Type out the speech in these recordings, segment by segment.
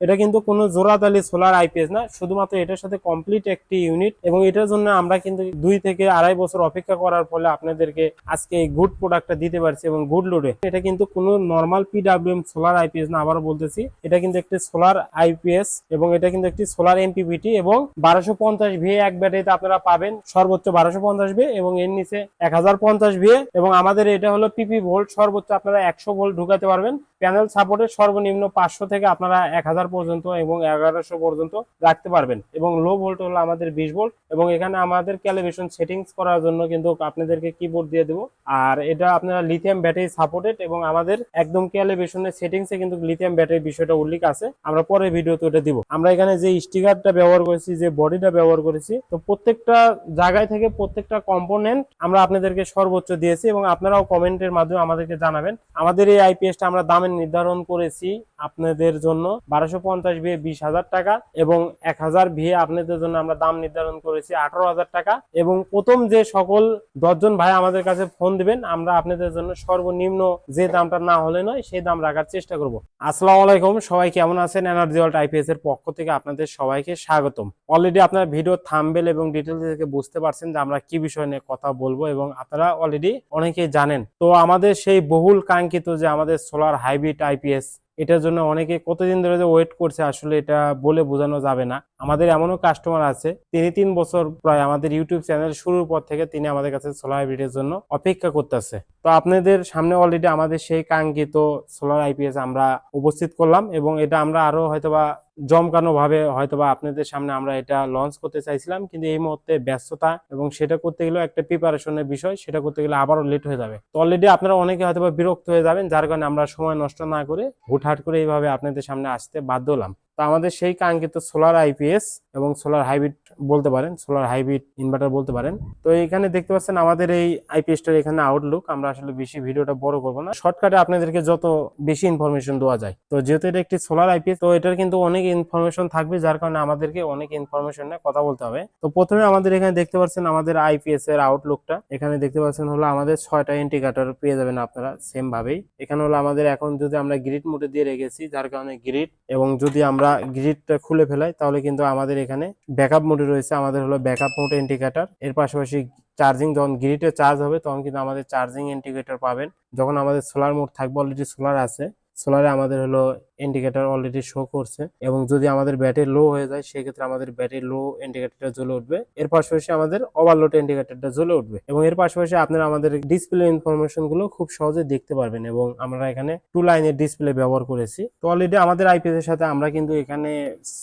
এটা কিন্তু কোনো জোড়াতালি সোলার আইপিএস না, শুধুমাত্র এটার সাথে কমপ্লিট একটি ইউনিট এবং এটার জন্য আমরা কিন্তু দুই থেকে আড়াই বছর অপেক্ষা করার ফলে আপনাদেরকে আজকে এই গুড প্রোডাক্টটা দিতে পারছি এবং গুড লোডে এটা কিন্তু কোনো নর্মাল পিডাব্লিউএম সোলার আইপিএস না, আবারও বলতেছি, এটা কিন্তু একটি সোলার আইপিএস এবং এটা কিন্তু একটি সোলার এমপিপিটি এবং বারোশো পঞ্চাশ ভিএ এক ব্যাটারিতে আপনারা পাবেন সর্বোচ্চ বারোশো পঞ্চাশ ভিএ এবং এর নিচে এক হাজার পঞ্চাশ ভিএ এবং আমাদের এটা হলো পিপি ভোল্ট সর্বোচ্চ আপনারা একশো ভোল্ট ঢুকাতে পারবেন। প্যানেল সাপোর্টের সর্বনিম্ন পাঁচশো থেকে আপনারা এক হাজার পর্যন্ত এবং এগারোশো পর্যন্ত রাখতে পারবেন এবং লো ভোল্ট হলো আমাদের বিশ ভোল্ট এবং এখানে আমাদের ক্যালিব্রেশন সেটিংস করার জন্য কিন্তু আপনাদেরকে কিবোর্ড দিয়ে দেবো। আর এটা আপনারা লিথিয়াম ব্যাটারি সাপোর্টেড এবং আমাদের একদম ক্যালিব্রেশনের সেটিংসে কিন্তু লিথিয়াম ব্যাটারির বিষয়টা উল্লেখ আছে। আমরা পরে ভিডিওতে ওটা দিব। আমরা এখানে যে স্টিকারটা ব্যবহার করেছি, যে বডিটা ব্যবহার করেছি, তো প্রত্যেকটা জায়গায় থেকে প্রত্যেকটা কম্পোনেন্ট আমরা আপনাদেরকে সর্বোচ্চ দিয়েছি এবং আপনারাও কমেন্টের মাধ্যমে আমাদেরকে জানাবেন। আমাদের এই আইপিএসটা আমরা দামের নির্ধারণ করেছি আপনাদের জন্য বারোশো পঞ্চাশ ভিএ বিশ হাজার টাকা এবং এক হাজার ভিএ আপনাদের জন্য আমরা দাম নির্ধারণ করেছি আঠারো হাজার টাকা এবং প্রথম যে সকল দশজন ভাই আমাদের কাছে ফোন দিবেন, আমরা আপনাদের জন্য সর্বনিম্ন যে দামটা না হলে নয় সেই দাম রাখার চেষ্টা করব। আসসালামু আলাইকুম, সবাই কেমন আছেন? এনার্জি ওয়ার্ল্ড আইপিএস এর পক্ষ থেকে আপনাদের সবাইকে স্বাগতম। অলরেডি আপনার ভিডিও থাম্বেল এবং ডিটেলস থেকে বুঝতে পারছেন যে আমরা কি বিষয় নিয়ে কথা বলব এবং আপনারা অলরেডি অনেকেই জানেন। তো আমাদের সেই বহুল কাঙ্ক্ষিত যে আমাদের সোলার হাইব্রিড আইপিএস এটার জন্য অনেকে কতদিন ধরে যে ওয়েট করছে, আসলে এটা বলে বোঝানো যাবে না। আমাদের এমনও কাস্টমার আছে, তিনি তিন বছর প্রায় আমাদের ইউটিউব চ্যানেল শুরুর পর থেকে তিনি আমাদের কাছে সোলার হাইব্রিডের জন্য অপেক্ষা করতেছে। তো আপনাদের সামনে অলরেডি আমাদের সেই কাঙ্ক্ষিত সোলার আইপিএস আমরা উপস্থিত করলাম এবং এটা আমরা আরও হয়তোবা জমকানো ভাবে হয়তোবা আপনাদের সামনে আমরা এটা লঞ্চ করতে চাইছিলাম, কিন্তু এই মুহূর্তে ব্যস্ততা এবং সেটা করতে গেলেও একটা প্রিপারেশনের বিষয়, সেটা করতে গেলে আবারও লেট হয়ে যাবে। তো অলরেডি আপনারা অনেকে হয়তোবা বিরক্ত হয়ে যাবেন, যার কারণে আমরা সময় নষ্ট না করে হুটহাট করে এইভাবে আপনাদের সামনে আসতে বাধ্য হলাম। তো আমাদের সেই কাঙ্ক্ষিত সোলার আইপিএস এবং সোলার হাইব্রিড বলতে পারেন সোলার হাইব্রিড ইনভার্টার বলতে পারেন। তো এখানে দেখতে পাচ্ছেন আমাদের এই আইপিএসটার এখানে আউটলুক আমরা আসলে বেশি ভিডিওটা বড় করব না। শর্টকাটে আপনাদেরকে যত বেশি ইনফরমেশন দেওয়া যায়। তো যেহেতু এটা একটি সোলার আইপিএস তো এটার কিন্তু অনেক ইনফরমেশন থাকবে, যার কারণে আমাদেরকে অনেক ইনফরমেশন নিয়ে কথা বলতে হবে। তো প্রথমে আমাদের এখানে দেখতে পাচ্ছেন আমাদের আইপিএস এর আউটলুকটা এখানে দেখতে পাচ্ছেন হলো আমাদের ছয়টা ইন্ডিকেটর পেয়ে যাবেন আপনারা সেম ভাবেই। এখানে হলো আমাদের এখন যদি আমরা গ্রিড মোডে দিয়ে রেখেছি, যার কারণে গ্রিড এবং যদি আমরা গ্রিডটা খুলে ফেলাই, তাহলে কিন্তু আমাদের এখানে ব্যাকআপ মোডে রয়েছে, আমাদের হলো ব্যাকআপ মোড ইন্ডিকেটার। এর পাশাপাশি চার্জিং যখন গ্রিডে চার্জ হবে, তখন কিন্তু আমাদের চার্জিং ইন্ডিকেটর পাবেন। যখন আমাদের সোলার মোড থাকবে অলরেডি সোলার আছে। সোলারে আমাদের হলো ইন্ডিকেটর অলরেডি শো করছে এবং যদি আমাদের ব্যাটারি লো হয়ে যায়, সেক্ষেত্রে আমাদের ব্যাটারি লো ইন্ডিকেটরটা জ্বলে উঠবে। এর পাশাপাশি আমাদের ওভারলোড ইন্ডিকেটরটা জ্বলে উঠবে এবং এর পাশাপাশি আপনারা আমাদের ডিসপ্লে ইনফরমেশনগুলো খুব সহজে দেখতে পারবেন এবং আমরা এখানে টু লাইনের ডিসপ্লে ব্যবহার করেছি। তো অলরেডি আমাদের আইপিএস এর সাথে আমরা কিন্তু এখানে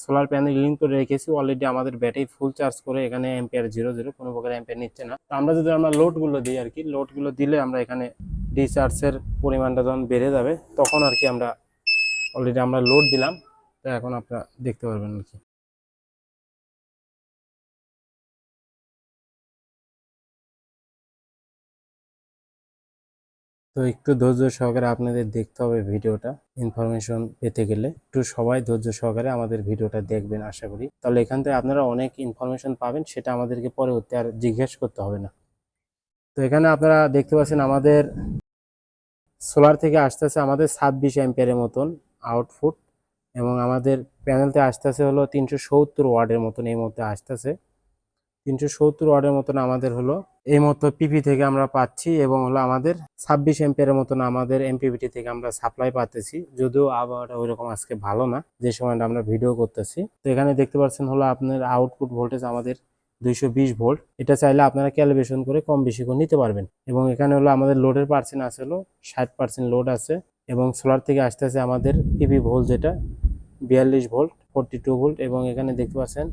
সোলার প্যানেল লিঙ্ক করে রেখেছি। অলরেডি আমাদের ব্যাটারি ফুল চার্জ করে এখানে এম্পিয়ার জিরো জিরো কোনো প্রকার এম্পিয়ার নিচ্ছে না। তো আমরা যদি আমরা লোডগুলো দিই আর কি লোডগুলো দিলে আমরা এখানে ডিসচার্জের পরিমাণটা যখন বেড়ে যাবে, তখন আর কি আমরা অলরেডি আমরা লোড দিলাম। তো এখন আপনারা দেখতে পারবেন আর কি। তো একটু ধৈর্য সহকারে আপনাদের দেখতে হবে ভিডিওটা। ইনফরমেশন পেতে গেলে একটু সবাই ধৈর্য সহকারে আমাদের ভিডিওটা দেখবেন আশা করি। তাহলে এখান থেকে আপনারা অনেক ইনফরমেশন পাবেন, সেটা আমাদেরকে পরবর্তী আর জিজ্ঞেস করতে হবে না। তো এখানে আপনারা দেখতে পাচ্ছেন আমাদের সোলার থেকে আসতেছে আমাদের ছাব্বিশ অ্যাম্পিয়ারের মতন আউটপুট এবং আমাদের প্যানেলতে আসতেছে হলো তিনশো সত্তর ওয়ার্ডের মতন এই মুহূর্তে আসতেছে। তিনশো সত্তর ওয়ার্ডের মতন আমাদের হলো এই মতো পিপি থেকে আমরা পাচ্ছি এবং হলো আমাদের ছাব্বিশ এম্পিয়ারের মতন আমাদের এমপিভিটি থেকে আমরা সাপ্লাই পাচ্ছি যদিও আবহাওয়াটা ওইরকম আজকে ভালো না, যে সময়টা আমরা ভিডিও করতেছি। তো এখানে দেখতে পাচ্ছেন হলো আপনার আউটপুট ভোল্টেজ আমাদের দুইশো বিশ ভোল্ট। এটা চাইলে আপনারা ক্যালিব্রেশন করে কম বেশি করে নিতে পারবেন। এবং এখানে হলো আমাদের লোডের পার্সেন্ট আছে হলো ষাট পার্সেন্ট লোড আছে এবং সোলার থেকে আসতেছে আমাদের পিপি ভোল্ট যেটা, বিয়াল্লিশ ভোল্ট ফোরটি টু ভোল্ট এবং এখানে দেখতে পাচ্ছেন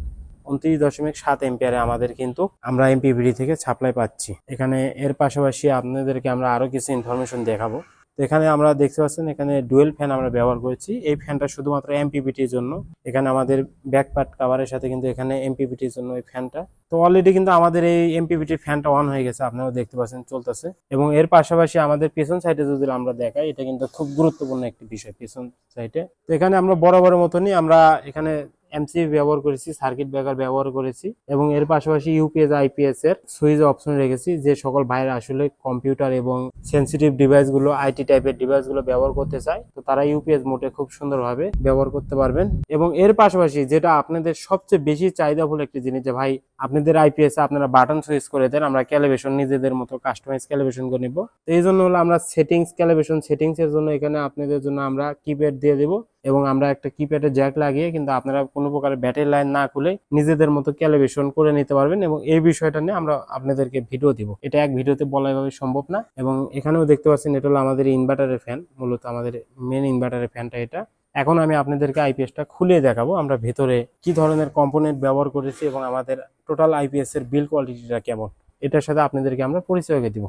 উনত্রিশ দশমিক সাত এম্পিয়ারে আমাদের কিন্তু আমরা এমপিভিডি থেকে সাপ্লাই পাচ্ছি। এখানে এর পাশাপাশি আপনাদেরকে আমরা আরও কিছু ইনফরমেশন দেখাবো। এখানে আমরা দেখতে পাচ্ছেন, এখানে ডুয়েল ফ্যান আমরা ব্যবহার করেছি। এই ফ্যানটা শুধুমাত্র এমপিভিটির জন্য। এখানে আমাদের ব্যাক পার্ট কাভারের সাথে কিন্তু এখানে এমপিভিটির জন্য এই ফ্যানটা। তো অলরেডি কিন্তু আমাদের এই এমপিভিটির ফ্যানটা অন হয়ে গেছে আপনারাও দেখতে পাচ্ছেন, চলতেছে। এবং এর পাশাপাশি আমাদের পেছন সাইডে যদি আমরা দেখাই, এটা কিন্তু খুব গুরুত্বপূর্ণ একটি বিষয়, পেছন সাইডে তো এখানে আমরা বড় মতনই আমরা এখানে এমসিবি ব্যবহার করেছি সার্কিট ব্রেকার ব্যবহার করেছি এবং এর পাশাপাশি ইউপিএস আইপিএস এর সুইচ অপশন রেখেছি যে সকল ভাইয়ের আসলে কম্পিউটার এবং সেন্সিটিভ ডিভাইসগুলো আইটি টাইপের ডিভাইসগুলো ব্যবহার করতে চায়, তো তারা ইউপিএস মোটে খুব সুন্দরভাবে ব্যবহার করতে পারবেন। এবং এর পাশাপাশি যেটা আপনাদের সবচেয়ে বেশি চাহিদা চাহিদাফুল একটি জিনিস যে ভাই আপনাদের আইপিএস আপনারা বাটন সুইচ করে দেন, আমরা ক্যালিব্রেশন নিজেদের মতো কাস্টমাইজ ক্যালিব্রেশন করে নিব। তো এই জন্য হলো আমরা সেটিংস ক্যালিব্রেশন সেটিংস এর জন্য এখানে আপনাদের জন্য আমরা কিপ্যাড দিয়ে দেব এবং আমরা একটা কিপ্যাডের জ্যাক লাগিয়ে কিন্তু আপনারা কোনো প্রকার ব্যাটারি লাইন না খুলে নিজেদের মতো ক্যালিব্রেশন করে নিতে পারবেন এবং এই বিষয়টা নিয়ে আমরা আপনাদেরকে ভিডিও দিব। এটা এক ভিডিওতে বলা এভাবে সম্ভব না এবং এখানেও দেখতে পাচ্ছেন এটা হলো আমাদের ইনভার্টারের ফ্যান মূলত আমাদের মেন ইনভার্টারের ফ্যানটা এটা। এখন আমি আপনাদেরকে আইপিএসটা খুলে দেখাবো, আমরা ভেতরে কি ধরনের কম্পোনেন্ট ব্যবহার করেছি এবং আমাদের টোটাল আইপিএস এর বিল কোয়ালিটিটা কেমন, এটার সাথে আপনাদেরকে আমরা পরিচয় দিব।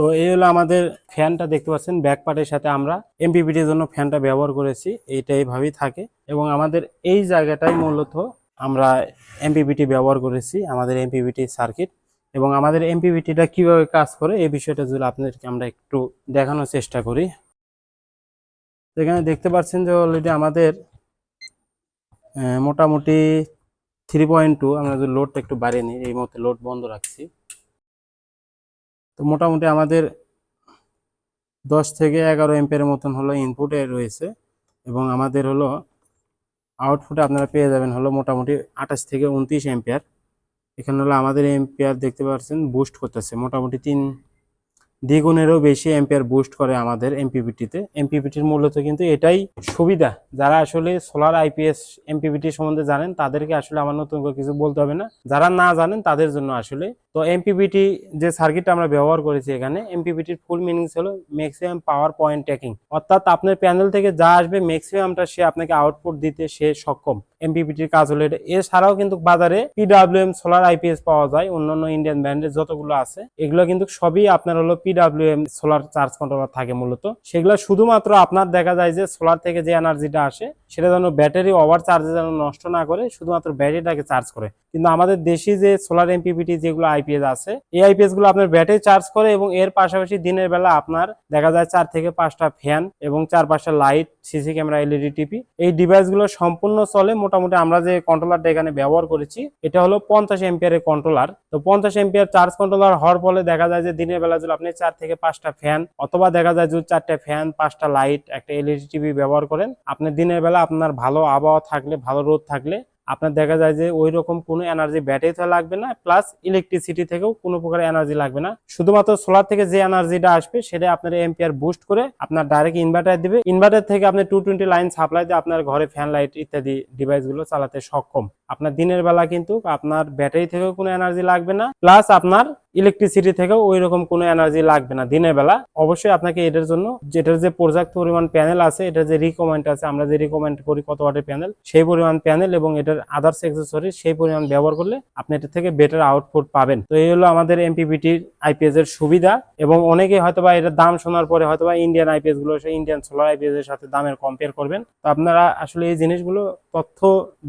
তো এই হলো আমাদের ফ্যানটা দেখতে পাচ্ছেন ব্যাক পার্টের সাথে আমরা এমপিপিটির জন্য ফ্যানটা ব্যবহার করেছি, এইটা এইভাবেই থাকে। এবং আমাদের এই জায়গাটাই মূলত আমরা এমপিপিটি ব্যবহার করেছি, আমাদের এমপিপিটি সার্কিট এবং আমাদের এমপিপিটিটা কীভাবে কাজ করে, এই বিষয়টা যদি আপনাদেরকে আমরা একটু দেখানোর চেষ্টা করি। এখানে দেখতে পাচ্ছেন যে অলরেডি আমাদের মোটামুটি থ্রি পয়েন্ট টু আমরা যদি লোডটা একটু বাড়িয়ে নিই, এই মুহূর্তে লোড বন্ধ রাখছি। তো মোটামুটি আমাদের দশ থেকে এগারো এম্পের মতন হলো ইনপুটে রয়েছে এবং আমাদের হলো আউটপুটে আপনারা পেয়ে যাবেন হলো মোটামুটি আঠাশ থেকে উনত্রিশ এম্পিয়ার এখানে হলো আমাদের এম্পিয়ার দেখতে পাচ্ছেন বুস্ট করতেছে, মোটামুটি তিন দ্বিগুণেরও বেশি এম্পিয়ার বুস্ট করে আমাদের এমপিপিটিতে এমপিপিটির মূলত কিন্তু এটাই সুবিধা। যারা আসলে সোলার আইপিএস এমপিপিটি সম্বন্ধে জানেন, তাদেরকে আসলে আমার নতুন করে কিছু বলতে হবে না। যারা না জানেন, তাদের জন্য আসলে। তো এমপিপিটি যে সার্কিটটা আমরা ব্যবহার করেছি এখানে এমপিপিটির ফুল মিনিংস হলো ম্যাক্সিমাম পাওয়ার পয়েন্ট ট্র্যাকিং অর্থাৎ আপনার প্যানেল থেকে যা আসবে ম্যাক্সিমামটা সে আপনাকে আউটপুট দিতে সে সক্ষম। এমপিপিটির কাজ হলো এটা। এছাড়াও কিন্তু বাজারে পিডাব্লিউএম সোলার আইপিএস পাওয়া যায়, অন্যান্য ইন্ডিয়ান ব্র্যান্ডের যতগুলো আছে, এগুলো কিন্তু সবই আপনার হলো পিডাব্লিউএম সোলার চার্জ কন্ট্রোলার থাকে মূলত। সেগুলো শুধুমাত্র আপনার দেখা যায় যে সোলার থেকে যে এনার্জিটা আসে সেটা যেন ব্যাটারি ওভার চার্জে যেন নষ্ট না করে, শুধুমাত্র ব্যাটারিটাকে চার্জ করে। কিন্তু আমাদের দেশি যে সোলার এমপিপিটি যেগুলো আইপিএস আছে, এই আইপিএসগুলো আপনার ব্যাটারি চার্জ করে এবং এর পাশাপাশি দিনের বেলা আপনার দেখা যায় চার থেকে পাঁচটা ফ্যান এবং চার পাঁচটা light CC camera LED TV এই ডিভাইসগুলো সম্পূর্ণ চলে। মোটামুটি আমরা যে কন্ট্রোলারটা এখানে ব্যবহার করেছি, এটা হলো পঞ্চাশ এম্পিয়ারের কন্ট্রোলার তো পঞ্চাশ এম্পিয়ার চার্জ কন্ট্রোলার হওয়ার ফলে দেখা যায় যে দিনের বেলা যদি আপনি চার থেকে পাঁচটা ফ্যান অথবা দেখা যায় যদি চারটা ফ্যান পাঁচটা লাইট একটা এলইডি টিভি ব্যবহার করেন, আপনি দিনের বেলা আপনার ভালো আবহাওয়া থাকলে, ভালো রোদ থাকলে আপনার দেখা যায় যে ওই রকম কোনো এনার্জি ব্যাটারিতে লাগবে না প্লাস ইলেকট্রিসিটি থেকেও কোনো প্রকার এনার্জি লাগবে না। শুধুমাত্র সোলার থেকে যে এনার্জিটা আসবে সেটা আপনার এম্পিয়ার বুস্ট করে আপনার ডাইরেক্ট ইনভার্টার দিবে। ইনভার্টার থেকে আপনি টু টোয়েন্টি লাইন সাপ্লাই দিয়ে আপনার ঘরে ফ্যান লাইট ইত্যাদি ডিভাইসগুলো চালাতে সক্ষম। আপনার দিনের বেলা কিন্তু আপনার ব্যাটারি থেকেও কোনো এনার্জি লাগবে না প্লাস আপনার ইলেকট্রিসিটি থেকেও ওই রকম কোনো এনার্জি লাগবে না দিনের বেলা। অবশ্যই আপনাকে এটার জন্য যেটার যে পর্যাপ্ত পরিমাণ প্যানেল আছে, এটার যে রিকমেন্ড আছে, আমরা যে রিকমেন্ড করি কত ওয়াটের প্যানেল সেই পরিমাণ প্যানেল এবং এটার আদার্স অ্যাক্সেসরি সেই পরিমাণ ব্যবহার করলে আপনি এটা থেকে বেটার আউটপুট পাবেন। তো এই হলো আমাদের এমপিপিটির আইপিএস এর সুবিধা এবং অনেকে হয়তোবা এটার দাম শোনার পরে হয়তোবা ইন্ডিয়ান আইপিএসগুলো ইন্ডিয়ান সোলার আইপিএস এর সাথে দামের কম্পেয়ার করবেন। তো আপনারা আসলে এই জিনিসগুলো তথ্য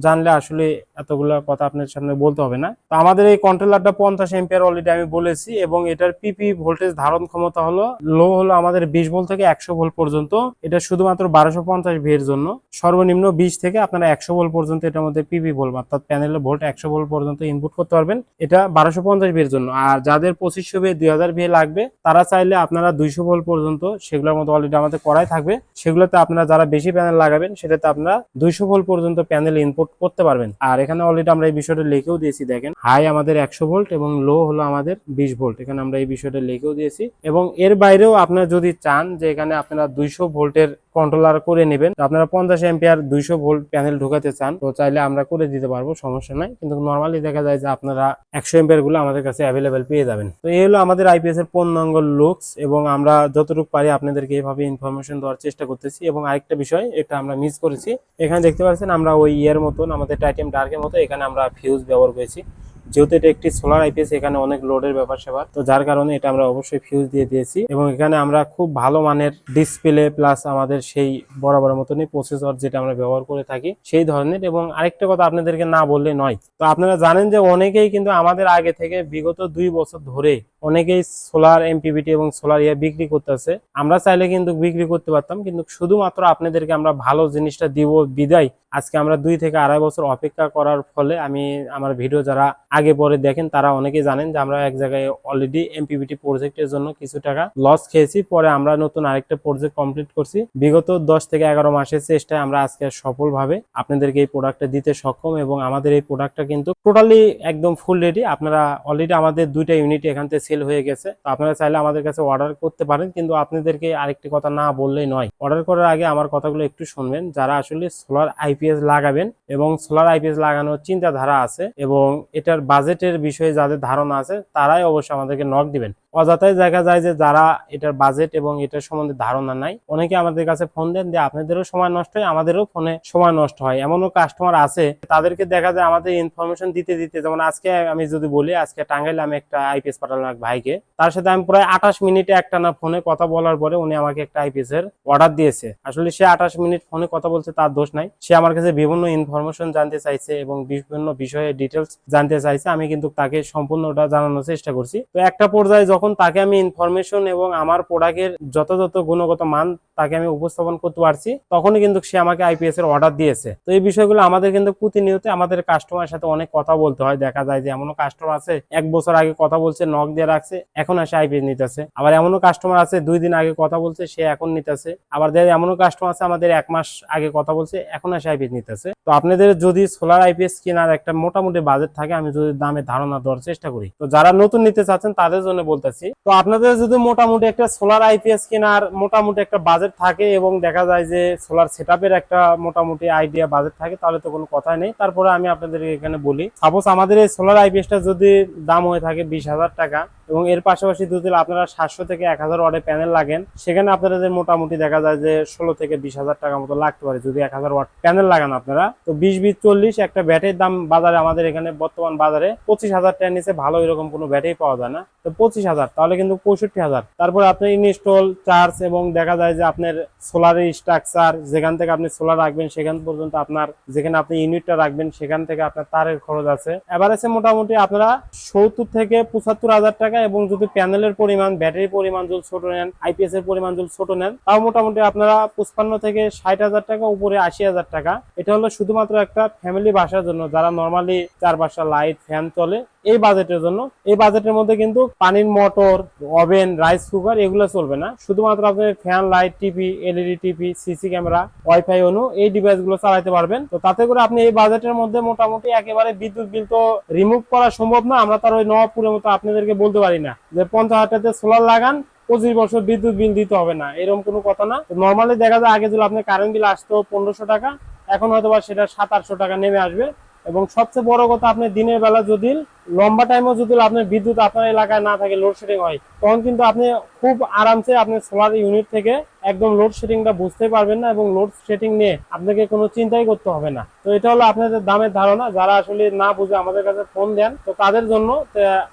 জানলে আসলে এতগুলো কথা আপনার সামনে বলতে হবে না। তো আমাদের এই কন্ট্রোলারটা পঞ্চাশ এম্পিয়ার অলরেডি আমি বলেছি এবং এটার পিপি ভোল্টেজ ধারণ ক্ষমতা হলো লো হলো আমাদের বিশ ভোল্ট থেকে একশো ভোল্ট পর্যন্ত। এটা শুধুমাত্র বারোশো পঞ্চাশ ভির জন্য। সর্বনিম্ন বিশ থেকে আপনারা একশো ভোল্ট পর্যন্ত এটার মধ্যে পিপি ভোল্ট অর্থাৎ প্যানেলের ভোল্ট একশো ভোল্ট পর্যন্ত ইনপুট করতে পারবেন। এটা বারোশো পঞ্চাশ ভির জন্য। আর যাদের পঁচিশশো ভিয়ে দুই হাজার ভিয়ে লাগবে, তারা চাইলে আপনারা দুইশো ভোল্ট পর্যন্ত সেগুলোর মধ্যে অলরেডি আমাদের করাই থাকবে। সেগুলোতে আপনারা যারা বেশি প্যানেল লাগাবেন, সেটাতে আপনারা দুইশো ভোল্ট পর্যন্ত প্যানেল ইনপুট করতে পারবেন। আর এখানে অলরেডি আমরা এই বিষয়টা লিখেও দিয়েছি, দেখেন। হাই আমাদের একশো ভোল্ট এবং লো হলো আমাদের বিশ ভোল্ট এখানে আমরা এই বিষয়টা লিখেও দিয়েছি। এবং এর বাইরেও আপনারা যদি চান যে এখানে আপনারা দুইশো ভোল্টের কন্ট্রোলার করে নেবেন। আপনারা পঞ্চাশ এম্পিয়ার দুইশো ভোল্ট প্যানেল ঢোকাতে চান, তো চাইলে আমরা করে দিতে পারব, সমস্যা নাই। কিন্তু নর্মালি দেখা যায় যে আপনারা একশো এম্পিয়ারগুলো আমাদের কাছে অ্যাভেলেবেল পেয়ে যাবেন। তো এই হলো আমাদের আইপিএস এর পূর্ণাঙ্গ লুকস এবং আমরা যতটুকু পারি আপনাদেরকে এইভাবে ইনফরমেশন দেওয়ার চেষ্টা করতেছি। এবং আরেকটা বিষয়, এটা আমরা মিস করেছি। এখানে দেখতে পাচ্ছেন আমরা ওই ইয়ের মতন, আমাদের টাইটেম ডার্কের মতো, এখানে আমরা ফিউজ ব্যবহার করেছি। যেহেতু এটা একটি সোলার আইপিএস এখানে অনেক লোডের ব্যাপার সেবার তো যার কারণে এটা আমরা অবশ্যই ফিউজ দিয়ে দিয়েছি এবং এখানে আমরা খুব ভালো মানের ডিসপ্লে প্লাস আমাদের সেই বরাবর মতনই প্রসেসর যেটা আমরা ব্যবহার করে থাকি, সেই ধরনের। এবং আরেকটা কথা আপনাদেরকে না বললে নয়, তো আপনারা জানেন যে অনেকেই কিন্তু আমাদের আগে থেকে বিগত দুই বছর ধরে অনেকেই সোলার এমপিবিটি এবং সোলার ইয়া বিক্রি করতেছে। আমরা চাইলে কিন্তু বিক্রি করতে পারতাম, কিন্তু শুধুমাত্র আপনাদেরকে আমরা ভালো জিনিসটা দিব বিদায়। আজকে আমরা দুই থেকে আড়াই বছর অপেক্ষা করার ফলে আমি আমার ভিডিও যারা আগে পরে দেখেন, তারা অনেকেই জানেন যে আমরা এক জায়গায় অলরেডি এমপিবিটি প্রজেক্টের জন্য কিছু টাকা লস খেয়েছি। পরে আমরা নতুন আরেকটা প্রজেক্ট কমপ্লিট করছি। বিগত দশ থেকে এগারো মাসের চেষ্টায় আমরা আজকে সফলভাবে আপনাদেরকে এই প্রোডাক্টটা দিতে সক্ষম এবং আমাদের এই প্রোডাক্টটা কিন্তু টোটালি একদম ফুল রেডি আপনারা অলরেডি আমাদের দুইটা ইউনিট এখান থেকে সেল হয়ে গেছে। তো আপনারা চাইলে আমাদের কাছে অর্ডার করতে পারেন, কিন্তু আপনাদেরকে আরেকটি কথা না বললেই নয়। অর্ডার করার আগে আমার কথাগুলো একটু শুনবেন। যারা আসলে সোলার আইপিএস লাগাবেন এবং সোলার আইপিএস লাগানোর চিন্তাধারা আছে এবং এটার বাজেটের বিষয়ে যাদের ধারণা আছে, তারাই অবশ্যই আমাদেরকে নক দিবেন। অযথাই দেখা যায় যে যারা এটার বাজেট এবং এটার সম্বন্ধে ধারণা নাই, অনেকে আমাদের কাছে ফোন দেন যে আপনাদেরও সময় নষ্ট হয়, আমাদেরও ফোনে সময় নষ্ট হয়। এমনও কাস্টমার আছে, তাদেরকে দেখা যায় আমাদের ইনফরমেশন দিতে দিতে, যেমন আজকে আমি যদি বলি, আজকে টাঙ্গাইলে আমি একটা আইপিএস পাঠালাম এক ভাইকে। তার সাথে আমি প্রায় আঠাশ মিনিটে একটা না ফোনে কথা বলার পরে উনি আমাকে একটা আইপিএস এর অর্ডার দিয়েছে। আসলে সে আঠাশ মিনিট ফোনে কথা বলছে, তার দোষ নাই। সে আমার কাছে বিভিন্ন ইনফরমেশন জানতে চাইছে এবং বিভিন্ন বিষয়ে ডিটেলস জানতে চাইছে। আমি কিন্তু তাকে সম্পূর্ণটা জানানোর চেষ্টা করছি। তো একটা পর্যায়ে যখন তাকে আমি ইনফরমেশন এবং আমার প্রোডাক্টের যথাযথ গুণগত মান তাকে আমি উপস্থাপন করতে পারছি, তখনই কিন্তু সে আমাকে আইপিএস এর অর্ডার দিয়েছে। তো এই বিষয়গুলো আমাদের কিন্তু প্রতিনিয়ত আমাদের কাস্টমারের সাথে অনেক কথা বলতে হয়। দেখা যায় যে এমনও কাস্টমার আছে, এক বছর আগে কথা বলছে নক দিয়ে রাখছে, এখন এসে আইপিএস নিতেছে। আবার এমনও কাস্টমার আছে, দুই দিন আগে কথা বলছে, সে এখন নিতেছে। আবার দেখা এমনও কাস্টমার আছে, আমাদের এক মাস আগে কথা বলছে, এখন আসে আইপিএস নিতেছে। তো আপনাদের যদি সোলার আইপিএস কেনার একটা মোটামুটি বাজেট থাকে, আমি যদি দামে ধারণা দেওয়ার চেষ্টা করি। তো যারা নতুন নিতে চাচ্ছেন, তাদের জন্য বলতেছি তো আপনাদের যদি মোটামুটি একটা সোলার আইপিএস কেনার মোটামুটি একটা বাজেট থাকে এবং দেখা যায় যে সোলার সেট একটা মোটামুটি আইডিয়া বাজেট থাকে, তাহলে তো কোনো কথাই নেই। তারপরে আমি আপনাদের এখানে বলি সাপোজ আমাদের এই সোলার আইপিএসটা যদি দাম হয়ে থাকে বিশ হাজার টাকা এবং এর পাশাপাশি যদি আপনারা সাতশো থেকে এক হাজার ওয়াটের প্যানেল লাগেন, সেখানে আপনাদের মোটামুটি দেখা যায় যে ষোলো থেকে বিশ হাজার টাকা মতো লাগতে পারে যদি এক হাজার ওয়াট প্যানেল লাগান আপনারা। তো বিশ বিশ, চল্লিশ একটা ব্যাটের দাম বাজারে আমাদের এখানে বর্তমান বাজারে পঁচিশ হাজার টাকার নিচে ভালো এরকম কোনো ব্যাটারি পাওয়া যায় না। তো পঁচিশ হাজার, তাহলে কিন্তু পঁয়ষট্টি হাজার। তারপর আপনি ইনস্টল, চার্জ এবং দেখা যায় যে আপনার সোলারের স্ট্রাকচার, যেখান থেকে আপনি সোলার রাখবেন, সেখান পর্যন্ত আপনার, যেখানে আপনি ইউনিটটা রাখবেন, সেখান থেকে আপনার তারের খরচ আছে। এভারেজে মোটামুটি আপনারা সত্তর থেকে পঁচাত্তর হাজার টাকা এবং যদি প্যানেলের পরিমাণ, ব্যাটারির পরিমাণ যদি ছোট নেন, আইপিএস এর পরিমাণ যদি ছোট নেন, তাও মোটামুটি আপনারা পঁচপান্ন থেকে ষাট হাজার টাকা, উপরে আশি হাজার টাকা। এটা হলো শুধুমাত্র একটা ফ্যামিলি বাসার জন্য। যারা নর্মালি চার পাঁচটা লাইট ফ্যান চলে, এই বাজেটের জন্য। এই বাজেটের মধ্যে কিন্তু পানির মোটর ওভেন রাইস কুকার এগুলো চলবে না। শুধুমাত্র আপনি fan light TV LED TV CC camera WiFi অনু এই ডিভাইসগুলো চালাতে পারবেন। তো তাতে করে আপনি এই বাজেটের মধ্যে মোটামুটি একেবারে বিদ্যুৎ বিল তো রিমুভ করা সম্ভব না। আমরা তার ওই নবাবপুরের মতো আপনাদেরকে বলতে পারি না। যে পঞ্চাশ হাজার সোলার লাগান, পঁচিশ বছর বিদ্যুৎ বিল দিতে হবে না। এরকম কোনো কথা না। নর্মালি দেখা যায় আগে যদি আপনার কারেন্ট বিল আসতো পনেরোশো টাকা, এখন হয়তো বা সেটা সাত আটশো টাকা নেমে আসবে। এবং সবচেয়ে বড় কথা আপনি দিনের বেলা যদি লম্বা টাইমও যদি আপনার বিদ্যুৎ আপনার এলাকায় না থাকে লোডশেডিং হয়, তখন কিন্তু আপনি খুব আরামসে আপনি সোলার ইউনিট থেকে একদম লোড শেডিংটা বুঝতে পারবেন না এবং লোড শেডিং নিয়ে আপনাকে কোনো চিন্তাই করতে হবে না। তো এটা হলো আপনাদের দামের ধারণা। যারা আসলে না বুঝে আমাদের কাছে ফোন দেন, তো তাদের জন্য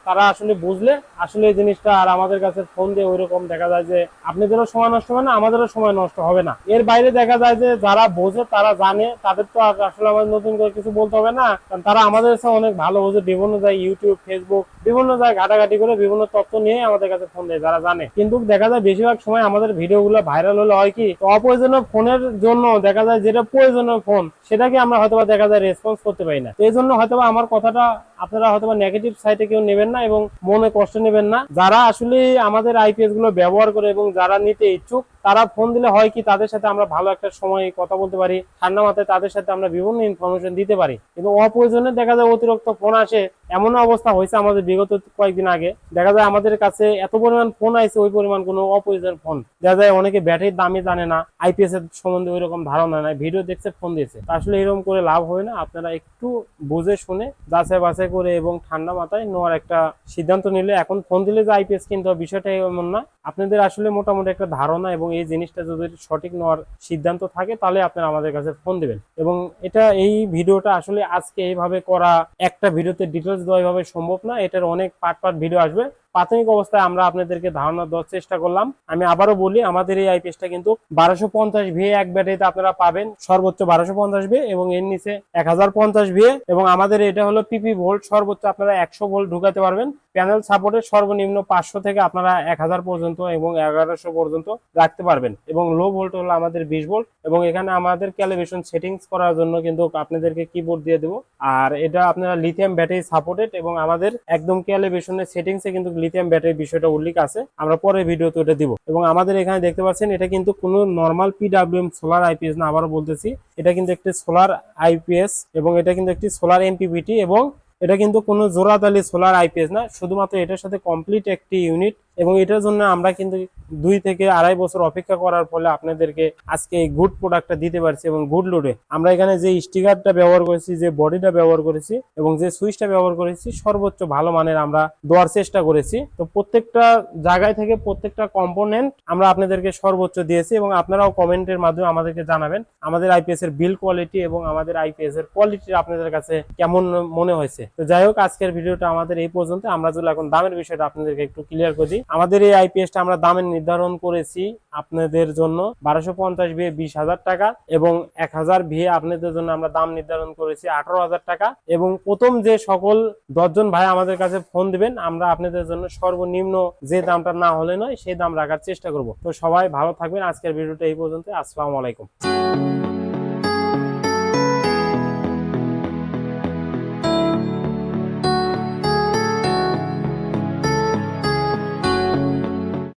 তারা আসলে বুঝলে আসলে এই জিনিসটা আর আমাদের কাছে ফোন দিয়ে ওইরকম দেখা যায় যে আপনাদেরও সময় নষ্ট হবে না, আমাদেরও সময় নষ্ট হবে না। এর বাইরে দেখা যায় যে যারা বোঝে, তারা জানে, তাদের তো আসলে আমাদের নতুন করে কিছু বলতে হবে না। কারণ তারা আমাদের কাছে অনেক ভালো বোঝে, বিভিন্ন জায়গায় ইউটিউব ফেসবুক বিভিন্ন জায়গায় ঘাটাঘাটি করে বিভিন্ন তথ্য নিয়ে আমাদের কাছে ফোন দেয়, যারা জানে। কিন্তু দেখা যায় বেশিরভাগ সময় আমাদের ভিডিওগুলো ভাইরাল হলে হয় কি? অপ্রয়োজনীয় ফোনের জন্য দেখা যায় যেটা প্রয়োজনীয় ফোন, সেটাকে আমরা হয়তো দেখা যায় রেসপন্স করতে পারি না। এই জন্য হয়তো আমার কথাটা আপনারা হয়তো নেগেটিভ সাইডে কেউ নেবেন না এবং মনে কষ্ট নেবেন না। যারা আসলে আমাদের আইপিএসগুলো ব্যবহার করে এবং যারা নিতে ইচ্ছুক তারা ফোন দিলে হয় কি, তাদের সাথে আমরা ভালো একটা সময় কথা বলতে পারি, ঠান্ডা মাথায় তাদের সাথে আমরা বিভিন্ন ইনফরমেশন দিতে পারি। কিন্তু অপ্রয়োজনে দেখা যায় অতিরিক্ত ফোন আসে এমন অবস্থা হয়েছে আমাদের বিগত কয়েকদিন আগে। দেখা যায় আমাদের কাছে এত পরিমাণ ফোন আইছে, ওই পরিমাণ কোনো অপ্রয়োজন ফোন দেখা যায় অনেকে ব্যাটারির দামই জানে না আইপিএস এর সম্বন্ধে ওই রকম ধারণা নাই ভিডিও দেখছে ফোন দিয়েছে। আসলে এরকম করে লাভ হয় না, আপনারা একটু বুঝে শুনে, যাচাই বাছাই করে এবং ঠান্ডা মাথায় নেওয়ার একটা সিদ্ধান্ত নিলে, এখন ফোন দিলে যে আইপিএস কিনতে হবে, বিষয়টা এমন না। আপনাদের আসলে মোটামুটি একটা ধারণা এবং এই জিনিসটা যদি সঠিক নেওয়ার সিদ্ধান্ত থাকে, তাহলে আপনারা আমাদের কাছে ফোন দেবেন। এবং এটা, এই ভিডিওটা আসলে আজকে এইভাবে করা, একটা ভিডিওতে ডিটেলস দেওয়া এইভাবে সম্ভব না। এটার অনেক পার্ট পার্ট ভিডিও আসবে। প্রাথমিক অবস্থায় আমরা আপনাদেরকে ধারণা দেওয়ার চেষ্টা করলাম। আমি আবারও বলি, আমাদের এই আইপিএসটা কিন্তু বারোশো পঞ্চাশ ভিএ এক ব্যাটারিতে আপনারা পাবেন সর্বোচ্চ বারোশো পঞ্চাশ ভিএ এবং এর নিচে এক হাজার পঞ্চাশ ভিএ এবং আমাদের এটা হলো পিপি ভোল্ট, সর্বোচ্চ আপনারা একশো ভোল্ট ঢুকাতে পারবেন। প্যানেল সাপোর্টের সর্বনিম্ন পাঁচশো থেকে আপনারা এক হাজার পর্যন্ত এবং এগারোশো পর্যন্ত রাখতে পারবেন এবং লো ভোল্ট হলো আমাদের বিশ ভোল্ট এবং এখানে আমাদের ক্যালিব্রেশন সেটিংস করার জন্য কিন্তু আপনাদেরকে কিবোর্ড দিয়ে দেবো। আর এটা আপনারা লিথিয়াম ব্যাটারি সাপোর্টেড এবং আমাদের একদম ক্যালিব্রেশনের সেটিংসে কিন্তু লিথিয়াম ব্যাটারির বিষয়টা উল্লেখ আছে, আমরা পরে ভিডিওতে ওটা দিব। এবং আমাদের এখানে দেখতে পাচ্ছেন, এটা কিন্তু কোনো নর্মাল পিডাব্লিউএম সোলার আইপিএস না, আবারও বলতেছি, এটা কিন্তু একটি সোলার আইপিএস এবং এটা কিন্তু একটি সোলার এমপিপিটি এবং এটা কিন্তু কোনো জোড়াতালি সোলার আইপিএস না, শুধুমাত্র এটার সাথে কমপ্লিট একটি ইউনিট এবং এটার জন্য আমরা কিন্তু দুই থেকে আড়াই বছর অপেক্ষা করার ফলে আপনাদেরকে আজকে এই গুড প্রোডাক্টটা দিতে পারছি এবং গুড লোডে আমরা এখানে যে স্টিকারটা ব্যবহার করেছি, যে বডিটা ব্যবহার করেছি এবং যে সুইচটা ব্যবহার করেছি, সর্বোচ্চ ভালো মানের আমরা দেওয়ার চেষ্টা করেছি। তো প্রত্যেকটা জায়গায় থেকে প্রত্যেকটা কম্পোনেন্ট আমরা আপনাদেরকে সর্বোচ্চ দিয়েছি এবং আপনারাও কমেন্টের মাধ্যমে আমাদেরকে জানাবেন, আমাদের আইপিএস এর বিল কোয়ালিটি এবং আমাদের আইপিএস এর কোয়ালিটি আপনাদের কাছে কেমন মনে হয়েছে। তো যাই হোক, আজকের ভিডিওটা আমাদের এই পর্যন্ত আমরা যদি এখন দামের বিষয়টা আপনাদেরকে একটু ক্লিয়ার করে আমাদের এই আইপিএসটা আমরা দামের নির্ধারণ করেছি আপনাদের জন্য বারোশো পঞ্চাশ ভিএ বিশ হাজার টাকা এবং এক হাজার ভিএ আপনাদের জন্য আমরা দাম নির্ধারণ করেছি আঠারো হাজার টাকা এবং প্রথম যে সকল দশজন ভাই আমাদের কাছে ফোন দিবেন, আমরা আপনাদের জন্য সর্বনিম্ন যে দামটা না হলে নয়, সেই দাম রাখার চেষ্টা করব। তো সবাই ভালো থাকবেন। আজকের ভিডিওটা এই পর্যন্ত আসসালামু আলাইকুম।